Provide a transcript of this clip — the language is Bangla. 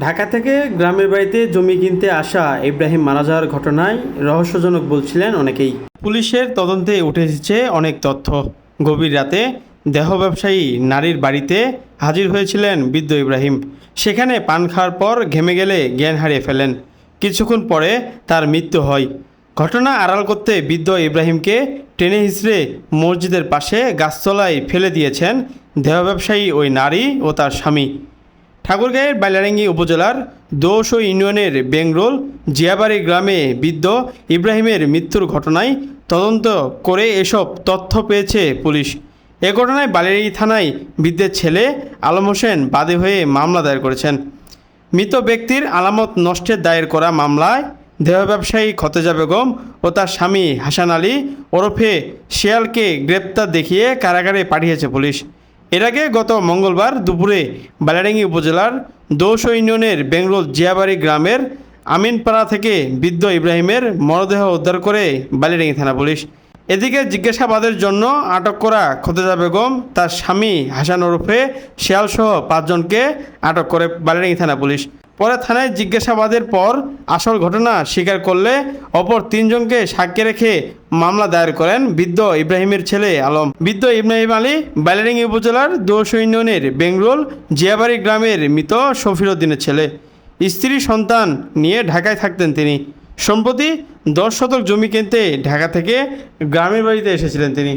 ঢাকা থেকে গ্রামের বাড়িতে জমি কিনতে আসা ইব্রাহিম মারা যাওয়ার ঘটনায় রহস্যজনক বলছিলেন অনেকেই। পুলিশের তদন্তে উঠে এসেছে অনেক তথ্য। গভীর রাতে দেহ ব্যবসায়ী নারীর বাড়িতে হাজির হয়েছিলেন বৃদ্ধ ইব্রাহিম। সেখানে পান খাওয়ার পর ঘেমে গেলে জ্ঞান হারিয়ে ফেলেন। কিছুক্ষণ পরে তার মৃত্যু হয়। ঘটনা আড়াল করতে বৃদ্ধ ইব্রাহিমকে টেনে হিসড়ে মসজিদের পাশে গাছতলায় ফেলে দিয়েছেন দেহ ব্যবসায়ী ওই নারী ও তার স্বামী। ঠাকুরগাঁয়ের বাইলারেঙ্গি উপজেলার দোষ ইউনিয়নের বেংরোল জিয়াবাড়ি গ্রামে বৃদ্ধ ইব্রাহিমের মৃত্যুর ঘটনায় তদন্ত করে এসব তথ্য পেয়েছে পুলিশ। এ ঘটনায় বালিয়াড়ি থানায় বৃদ্ধের ছেলে আলম হোসেন বাদী হয়ে মামলা দায়ের করেছেন। মৃত ব্যক্তির আলামত নষ্টের দায়ের করা মামলায় দেহ ব্যবসায়ী খতেজা বেগম ও তার স্বামী হাসান আলী ওরফে শিয়ালকে গ্রেপ্তার দেখিয়ে কারাগারে পাঠিয়েছে পুলিশ। এর আগে গত মঙ্গলবার দুপুরে বালাডাঙ্গি উপজেলার দৌস ইউনিয়নের বেঙ্গলোর জিয়াবাড়ি গ্রামের আমিনপাড়া থেকে বৃদ্ধ ইব্রাহিমের মরদেহ উদ্ধার করে বালিডাঙ্গি থানা পুলিশ। এদিকে জিজ্ঞাসাবাদের জন্য আটক করা খতেজা বেগম, তার স্বামী হাসান ওরফে শিয়ালসহ পাঁচজনকে আটক করে বালিডাঙ্গি থানা পুলিশ। পরে থানায় জিজ্ঞাসাবাদের পর আসল ঘটনা স্বীকার করলে অপর তিনজনকে সাক্ষী রেখে মামলা দায়ের করেন বৃদ্ধ ইব্রাহিমের ছেলে আলম। বৃদ্ধ ইব্রাহিম আলী বাইলারিঙ্গি উপজেলার দোষ ইউনিয়নের বেঙ্গলোল জিয়াবাড়ি গ্রামের মৃত শফিরউদ্দিনের ছেলে। স্ত্রী, সন্তান নিয়ে ঢাকায় থাকতেন তিনি। সম্প্রতি দশ শতক জমি কিনতে ঢাকা থেকে গ্রামের বাড়িতে এসেছিলেন তিনি।